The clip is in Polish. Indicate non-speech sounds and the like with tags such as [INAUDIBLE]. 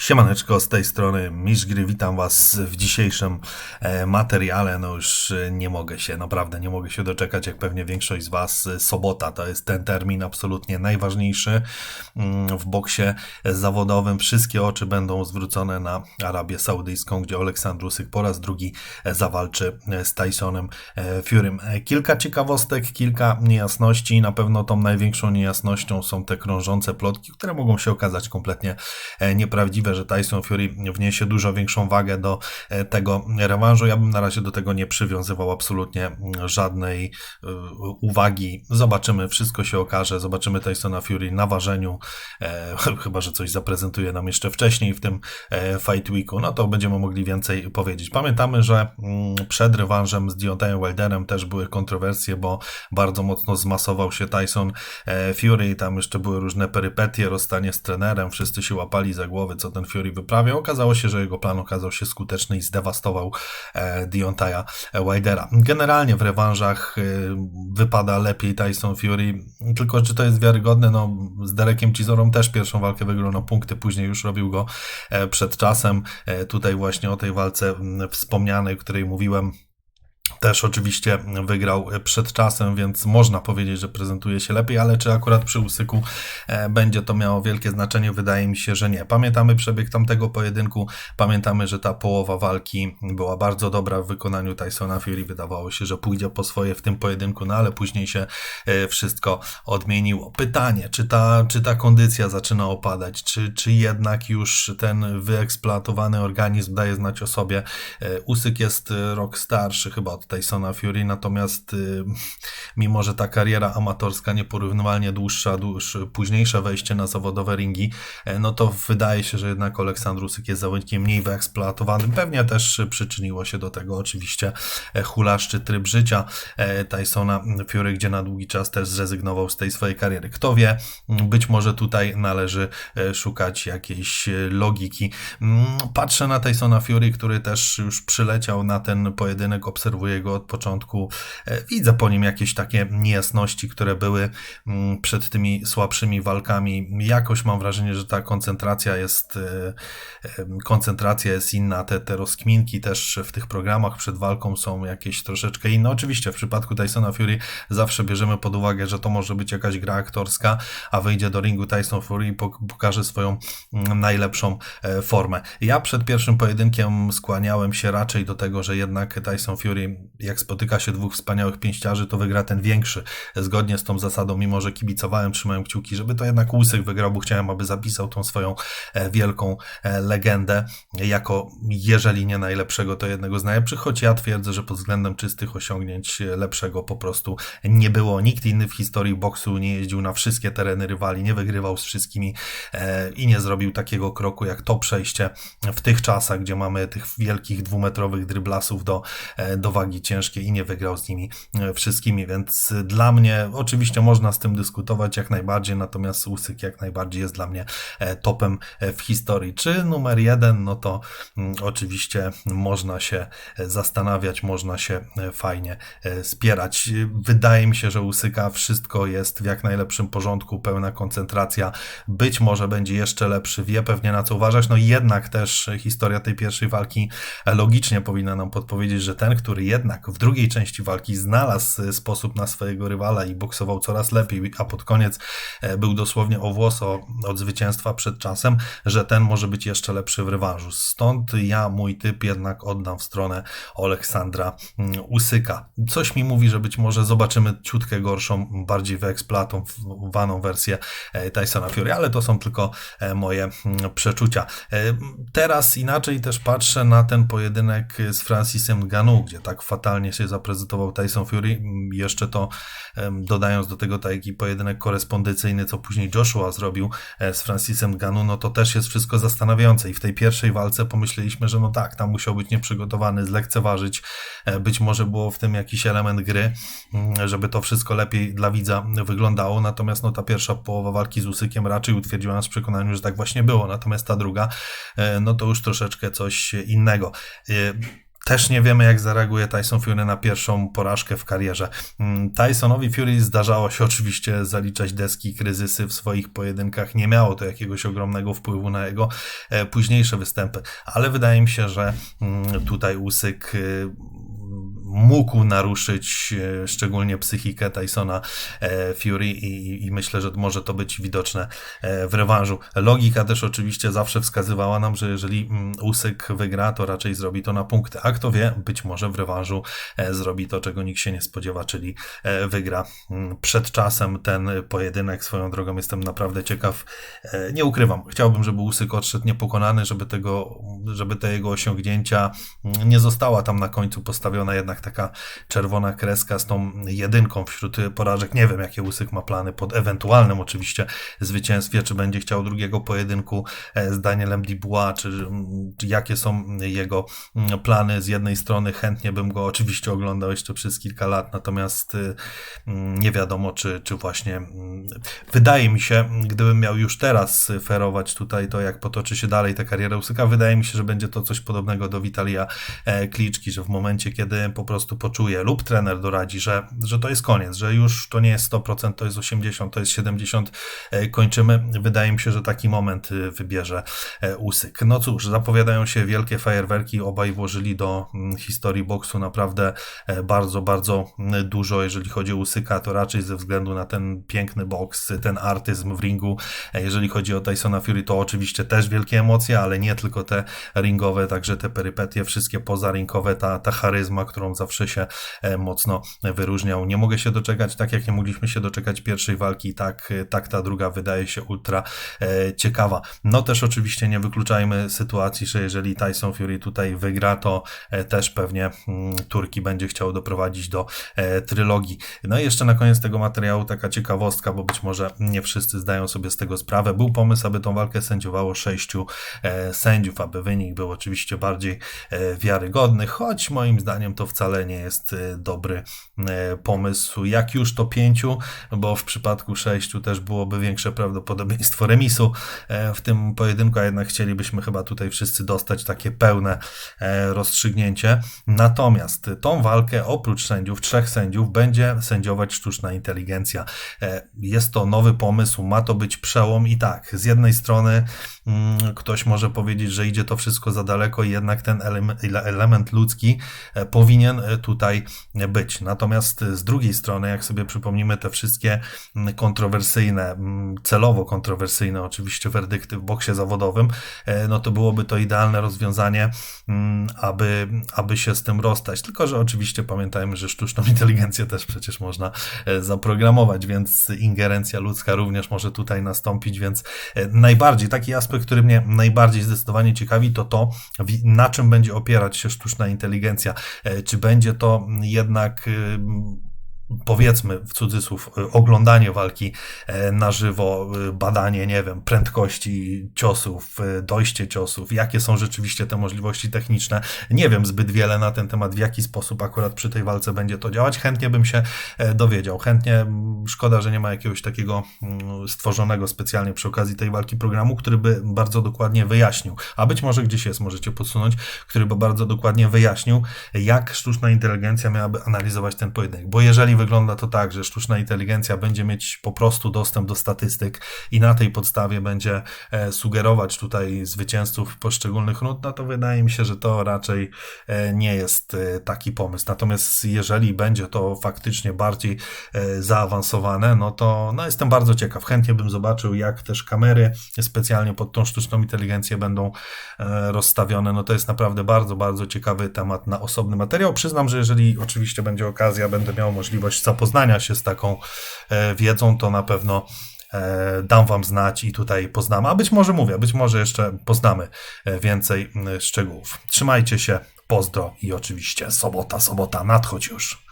Siemaneczko, z tej strony Misz Gry, witam Was w dzisiejszym e, materiale. No już e, nie mogę się, naprawdę nie mogę się doczekać, jak pewnie większość z Was. e, Sobota to jest ten termin absolutnie najważniejszy mm, w boksie zawodowym. Wszystkie oczy będą zwrócone na Arabię Saudyjską, gdzie Oleksandr Usyk po raz drugi zawalczy z Tysonem Furym. Kilka ciekawostek, kilka niejasności. Na pewno tą największą niejasnością są te krążące plotki, które mogą się okazać kompletnie e, nieprawdziwe, że Tyson Fury wniesie dużo większą wagę do e, tego rewanżu. Ja bym na razie do tego nie przywiązywał absolutnie mm, żadnej e, uwagi. Zobaczymy, wszystko się okaże. Zobaczymy Tysona Fury na ważeniu. E, [LAUGHS] chyba, że coś zaprezentuje nam jeszcze wcześniej w tym Fight Weeku, no to będziemy mogli więcej powiedzieć. Pamiętamy, że mm, przed rewanżem z Deontayem Wilderem też były kontrowersje, bo bardzo mocno zmasował się Tyson Fury tam jeszcze były różne perypetie, rozstanie z trenerem, wszyscy się łapali za głowy, co ten Fury wyprawiał. Okazało się, że jego plan okazał się skuteczny i zdewastował e, Deontaya Wildera. Generalnie w rewanżach e, wypada lepiej Tyson Fury, tylko czy to jest wiarygodne, no z Derekiem Cizorą też pierwszą walkę wygrał na punkty, później już robił go e, przed czasem. E, Tutaj właśnie o tej walce wspomnianej, o której mówiłem, też oczywiście wygrał przed czasem, więc można powiedzieć, że prezentuje się lepiej, ale czy akurat przy Usyku e, będzie to miało wielkie znaczenie? Wydaje mi się, że nie. Pamiętamy przebieg tamtego pojedynku, pamiętamy, że ta połowa walki była bardzo dobra w wykonaniu Tysona Fury. Wydawało się, że pójdzie po swoje w tym pojedynku, no ale później się e, wszystko odmieniło. Pytanie, czy ta, czy ta kondycja zaczyna opadać, czy, czy jednak już ten wyeksploatowany organizm daje znać o sobie? E, Usyk jest rok starszy chyba od Tysona Fury, natomiast y, mimo, że ta kariera amatorska nieporównywalnie dłuższa, późniejsze wejście na zawodowe ringi, e, no to wydaje się, że jednak Aleksandr Usyk jest zawodnikiem mniej wyeksploatowanym. Pewnie też przyczyniło się do tego oczywiście e, hulaszczy tryb życia e, Tysona Fury, gdzie na długi czas też zrezygnował z tej swojej kariery. Kto wie, być może tutaj należy szukać jakiejś logiki. Patrzę na Tysona Fury, który też już przyleciał na ten pojedynek, obserwuję go od początku. E, Widzę po nim jakieś takie niejasności, które były mm, przed tymi słabszymi walkami. Jakoś mam wrażenie, że ta koncentracja jest e, koncentracja jest inna. Te, te rozkminki też w tych programach przed walką są jakieś troszeczkę inne. Oczywiście w przypadku Tysona Fury zawsze bierzemy pod uwagę, że to może być jakaś gra aktorska, a wyjdzie do ringu Tyson Fury i pok- pokaże swoją mm, najlepszą e, formę. Ja przed pierwszym pojedynkiem skłaniałem się raczej do tego, że jednak Tyson Fury, jak spotyka się dwóch wspaniałych pięściarzy, to wygra ten większy. Zgodnie z tą zasadą, mimo że kibicowałem, trzymałem kciuki, żeby to jednak Usyk wygrał, bo chciałem, aby zapisał tą swoją e, wielką e, legendę jako, jeżeli nie najlepszego, to jednego z najlepszych, choć ja twierdzę, że pod względem czystych osiągnięć e, lepszego po prostu nie było. Nikt inny w historii boksu nie jeździł na wszystkie tereny rywali, nie wygrywał z wszystkimi i nie zrobił takiego kroku jak to przejście w tych czasach, gdzie mamy tych wielkich dwumetrowych dryblasów do, do wagi ciężkiej i nie wygrał z nimi e, wszystkimi, więc dla mnie oczywiście można z tym dyskutować jak najbardziej, natomiast Usyk jak najbardziej jest dla mnie e, topem e, w historii. Czy numer jeden, no to mm, oczywiście można się zastanawiać, można się fajnie spierać. Wydaje mi się, że Usyka wszystko jest w jak najlepszym porządku, pełna koncentracja. Być może będzie jeszcze lepszy, wie pewnie na co uważać. No jednak też historia tej pierwszej walki logicznie powinna nam podpowiedzieć, że ten, który jednak w drugiej części walki znalazł e, sposób na swojego rywala i boksował coraz lepiej, a pod koniec e, był dosłownie o włos od zwycięstwa przed czasem, że ten może być jeszcze lepszy w rewanżu. Stąd ja mój typ jednak oddam w stronę Aleksandra mm, Usyka. Coś mi mówi, że być może zobaczymy ciutkę gorszą, bardziej wyeksploatowaną wersję e, Tysona Fury, ale to są tylko moje mm, przeczucia. Teraz inaczej też patrzę na ten pojedynek z Francisem Ngannou, gdzie tak fatalnie się zaprezentował Tyson Fury. Jeszcze to dodając do tego taki pojedynek korespondencyjny, co później Joshua zrobił e, z Francisem Ngannou, no to też jest wszystko zastanawiające i w tej pierwszej walce pomyśleliśmy, że no tak, tam musiał być nieprzygotowany, zlekceważyć, E, być może było w tym jakiś element gry, żeby to wszystko lepiej dla widza wyglądało, natomiast no ta pierwsza połowa walki z Usykiem raczej utwierdziła nas w przekonaniu, że tak właśnie było, natomiast ta druga, e, no to już troszeczkę coś innego. Też nie wiemy, jak zareaguje Tyson Fury na pierwszą porażkę w karierze. Mm, Tysonowi Fury zdarzało się oczywiście zaliczać deski, kryzysy w swoich pojedynkach. Nie miało to jakiegoś ogromnego wpływu na jego e, późniejsze występy, ale wydaje mi się, że mm, tutaj Usyk y, mógł naruszyć e, szczególnie psychikę Tysona e, Fury i, i, myślę, że może to być widoczne e, w rewanżu. Logika też oczywiście zawsze wskazywała nam, że jeżeli mm, Usyk wygra, to raczej zrobi to na punkty, a kto wie, być może w rewanżu zrobi to, czego nikt się nie spodziewa, czyli wygra mm, przed czasem ten pojedynek. Swoją drogą jestem naprawdę ciekaw. Nie ukrywam, chciałbym, żeby Usyk odszedł niepokonany, żeby tego, żeby te jego osiągnięcia mm, nie została tam na końcu postawiona jednak taka czerwona kreska z tą jedynką wśród porażek. Nie wiem, jakie Usyk ma plany pod ewentualnym oczywiście zwycięstwie, czy będzie chciał drugiego pojedynku e, z Danielem Dubois, czy, czy jakie są jego mm, plany. Z jednej strony chętnie bym go oczywiście oglądał jeszcze przez kilka lat, natomiast y, mm, nie wiadomo, czy, czy właśnie mm, wydaje mi się, gdybym miał już teraz ferować tutaj to, jak potoczy się dalej ta kariera Usyka, wydaje mi się, że będzie to coś podobnego do Witalia e, Kliczki, że w momencie, kiedy po prostu poczuje lub trener doradzi, że, że to jest koniec, że już to nie jest 100%, to jest 80%, to jest 70%, e, kończymy. Wydaje mi się, że taki moment e, wybierze e, Usyk. No cóż, zapowiadają się wielkie fajerwerki, obaj włożyli do mm, historii boksu naprawdę bardzo, bardzo mm, dużo, jeżeli chodzi o Usyka, to raczej ze względu na ten piękny boks, ten artyzm w ringu. Jeżeli chodzi o Tysona Fury, to oczywiście też wielkie emocje, ale nie tylko te ringowe, także te perypetie, wszystkie pozarinkowe, ta, ta charyzma, którą zawsze się e, mocno wyróżniał. Nie mogę się doczekać, tak jak nie mogliśmy się doczekać pierwszej walki, tak, tak ta druga wydaje się ultra e, ciekawa. No też oczywiście nie wykluczajmy sytuacji, że jeżeli Tyson Fury tutaj wygra, to e, też pewnie mm, Turki będzie chciał doprowadzić do trylogii. No i jeszcze na koniec tego materiału taka ciekawostka, bo być może nie wszyscy zdają sobie z tego sprawę. Był pomysł, aby tą walkę sędziowało sześciu sędziów, aby wynik był oczywiście bardziej wiarygodny, choć moim zdaniem to wcale wcale nie jest y, dobry y, pomysł. Jak już to pięciu, bo w przypadku sześciu też byłoby większe prawdopodobieństwo remisu e, w tym pojedynku, a jednak chcielibyśmy chyba tutaj wszyscy dostać takie pełne e, rozstrzygnięcie. Natomiast tą walkę oprócz sędziów, trzech sędziów, będzie sędziować sztuczna inteligencja. E, jest to nowy pomysł, ma to być przełom i tak, z jednej strony mm, ktoś może powiedzieć, że idzie to wszystko za daleko i jednak ten element ludzki powinien tutaj być. Natomiast z drugiej strony, jak sobie przypomnimy te wszystkie kontrowersyjne, celowo kontrowersyjne oczywiście werdykty w boksie zawodowym, e, no to byłoby to idealne rozwiązanie, aby, aby się z tym rozstać. Tylko, że oczywiście pamiętajmy, że sztuczną [LAUGHS] inteligencję też przecież można zaprogramować, więc ingerencja ludzka również może tutaj nastąpić, więc najbardziej, taki aspekt, który mnie najbardziej zdecydowanie ciekawi, to to, na czym będzie opierać się sztuczna inteligencja. Czy będzie będzie to jednak powiedzmy w cudzysłów, y, oglądanie walki e, na żywo, y, badanie, nie wiem, prędkości ciosów, y, dojście ciosów, jakie są rzeczywiście te możliwości techniczne. Nie wiem zbyt wiele na ten temat, w jaki sposób akurat przy tej walce będzie to działać. Chętnie bym się e, dowiedział. Chętnie, szkoda, że nie ma jakiegoś takiego stworzonego specjalnie przy okazji tej walki programu, który by bardzo dokładnie wyjaśnił, a być może gdzieś jest, możecie podsunąć, który by bardzo dokładnie wyjaśnił, jak sztuczna inteligencja miałaby analizować ten pojedynek. Bo jeżeli wygląda to tak, że sztuczna inteligencja będzie mieć po prostu dostęp do statystyk i na tej podstawie będzie e, sugerować tutaj zwycięzców poszczególnych rund, no to wydaje mi się, że to raczej e, nie jest e, taki pomysł. Natomiast jeżeli będzie to faktycznie bardziej zaawansowane, no to no jestem bardzo ciekaw. Chętnie bym zobaczył, jak też kamery specjalnie pod tą sztuczną inteligencję będą rozstawione. No to jest naprawdę bardzo, bardzo ciekawy temat na osobny materiał. Przyznam, że jeżeli oczywiście będzie okazja, będę miał możliwość możliwość zapoznania się z taką e, wiedzą, to na pewno e, dam Wam znać i tutaj poznamy. A być może mówię, być może jeszcze poznamy e, więcej szczegółów. Trzymajcie się, pozdro i oczywiście sobota, sobota, nadchodź już.